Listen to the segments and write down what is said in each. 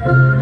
잡은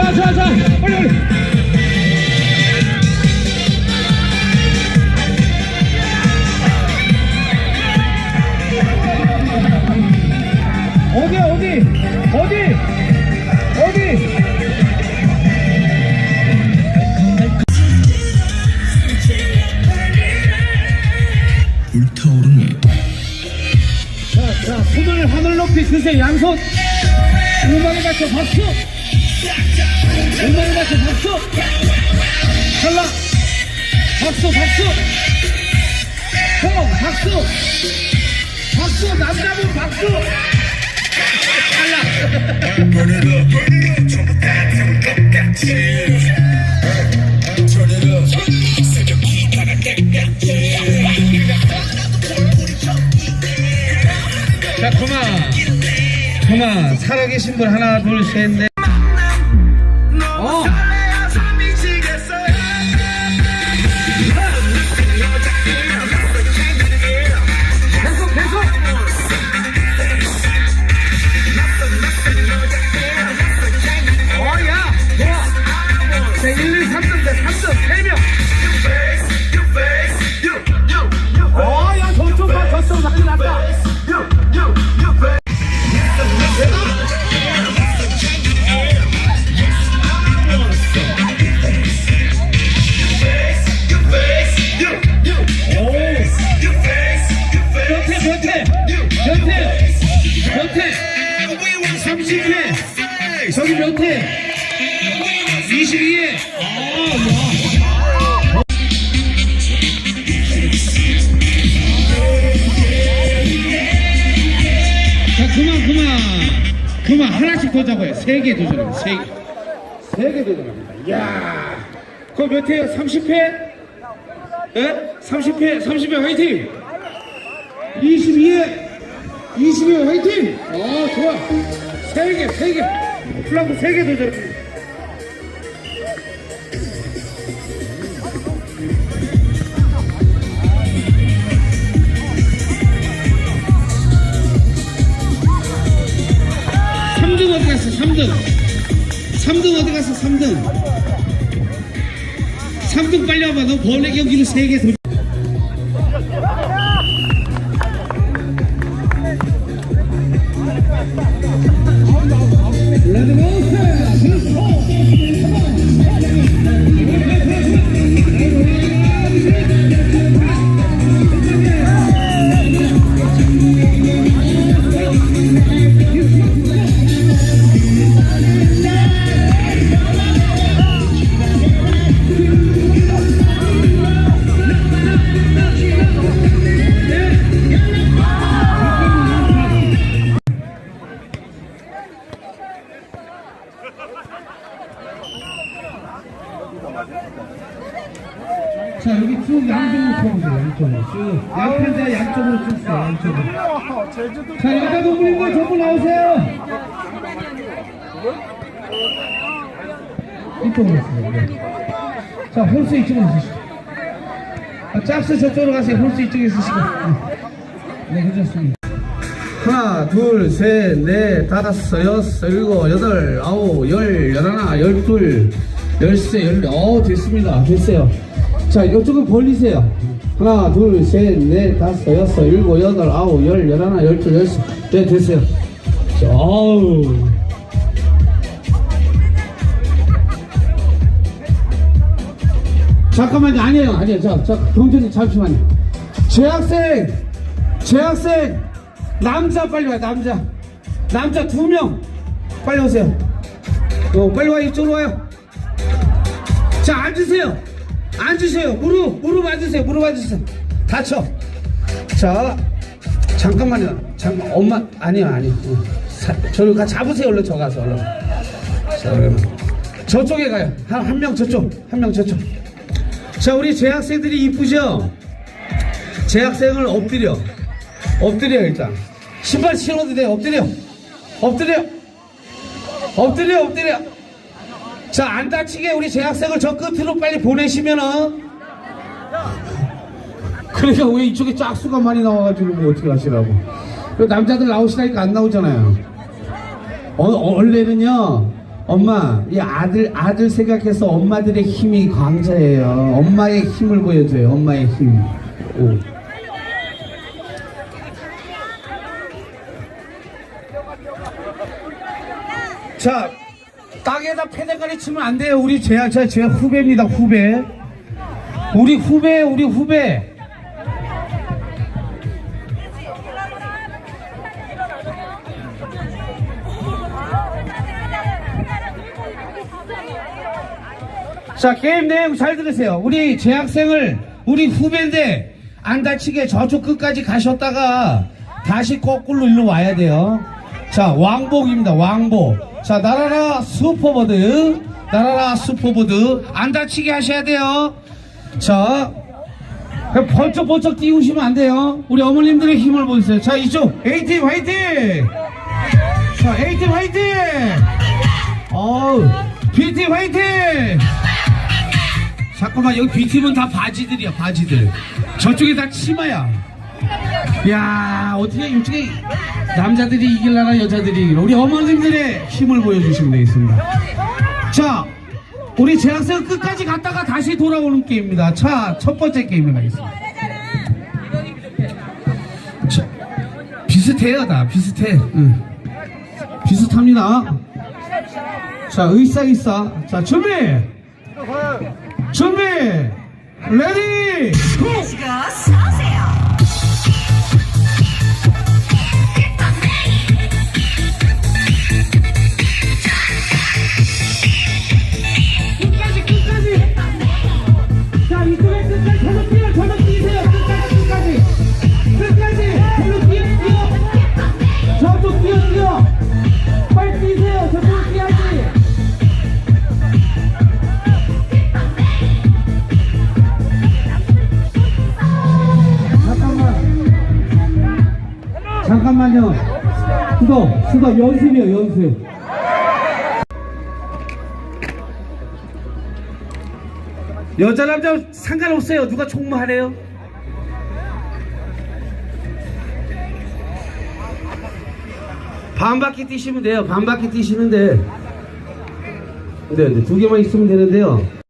자 자 자 빨리 빨리 어디 어디 어디 어디 불타오르는 자, 자, 손을 하늘 높이 드세요. 양손. 음악에 맞춰 박수. 음악에 맞춰 박수. 탈락. 박수, 박수. 형, 박수. 박수, 남자분 박수. 자, 그만. 그만. 살아계신 분 하나, 둘, 셋, 넷. 3등, 자, 3등, 3명. 어, 야, 저쪽 봐, 저쪽 난리 났다. 변태, 변태, 변태, 변태. 30회, 저기 변태. 22회. 자, 그만, 그만. 그만, 하나씩 더 잡아요. 세개 도전해요, 세 개. 도전합니다. 이야, 그거 몇 회요? 30회? 예? 30회, 30회 화이팅! 22회, 22회 화이팅! 어, 좋아. 세 개, 세 개. 플랑크 세개 도전합니다. 3등 어디 갔어? 3등. 3등 빨리 와봐. 너 벌레 경기로 3개 도 자, 여기 쭉 양쪽으로 쳐보세요. 양쪽으로. 쭉. 양편자 양쪽으로 쭉 써. 양쪽으로. 자, 여자 동물인데 전부 나오세요. 이쪽으로. 네. 자, 홀수 이쪽으로 있으시고. 아, 짝수 저쪽으로 가세요. 홀수 이쪽에 있으시고. 네, 괜찮습니다. 하나, 둘, 셋, 넷, 다섯, 여섯, 일곱, 여덟, 아홉, 열, 열하나, 열둘, 열세, 열, 어, 됐습니다. 됐어요. 자, 이쪽은 벌리세요. 하나, 둘, 셋, 넷, 다섯, 여섯, 일곱, 여덟, 아홉, 열, 열하나, 열둘, 열세. 네, 됐어요. 자, 어우. 잠깐만요. 아니에요. 아니에요. 자, 자, 경준이 잠시만요. 재학생! 재학생! 남자 빨리 와요. 남자. 남자 두 명. 빨리 오세요. 어, 빨리 와요. 이쪽으로 와요. 자, 앉으세요. 앉으세요. 무릎, 무릎 앉으세요. 무릎 앉으세요. 다쳐. 자, 잠깐만요. 잠깐, 엄마, 아니요, 아니요. 어, 사, 저를 가 잡으세요. 얼른 저 가서, 얼른. 자, 그러면. 저쪽에 가요. 한, 한 명 저쪽, 한 명 저쪽. 자, 우리 재학생들이 이쁘죠? 재학생을 엎드려. 엎드려, 일단. 신발 신어도 돼. 엎드려. 엎드려. 엎드려, 엎드려. 자, 안 다치게 우리 재학생을 저 끝으로 빨리 보내시면은. 그러니까 왜 이쪽에 짝수가 많이 나와가지고 뭐 어떻게 하시라고. 그 남자들 나오시라니까 안 나오잖아요. 어, 어, 원래는요, 엄마, 이 아들, 아들 생각해서 엄마들의 힘이 강자예요. 엄마의 힘을 보여줘요, 엄마의 힘. 오. 자, 땅에다 패대가리 치면 안 돼요. 우리 제, 제, 제 후배입니다, 후배. 우리 후배, 우리 후배. 자, 게임 내용 잘 들으세요. 우리 재학생을, 우리 후배인데, 안 다치게 저쪽 끝까지 가셨다가, 다시 거꾸로 일로 와야 돼요. 자, 왕복입니다, 왕복. 자, 나라라 슈퍼보드. 나라라 슈퍼보드. 안 다치게 하셔야 돼요. 자, 번쩍번쩍 띄우시면 안 돼요. 우리 어머님들의 힘을 보세요. 자, 이쪽, A팀 화이팅! 자, A팀 화이팅! 어우, B팀 화이팅! 잠깐만 여기 B팀은 다 바지들이야 바지들 저쪽에 다 치마야 야 어떻게 이쪽에 남자들이 이길라나 여자들이 우리 어머님들의 힘을 보여주시면 되겠습니다. 자 우리 재학생 끝까지 갔다가 다시 돌아오는 게임입니다. 자 첫 번째 게임을 하겠습니다. 자, 비슷해요 다. 비슷해. 응. 비슷합니다. 자 의싸의싸 자 준비! 준비! 레디! 고! 수도 연습이요, 연습. 여자, 남자 상관없어요. 누가 총무하래요? 반 바퀴 뛰시면 돼요. 반 바퀴 뛰시면 돼. 네, 네, 두 개만 있으면 되는데요.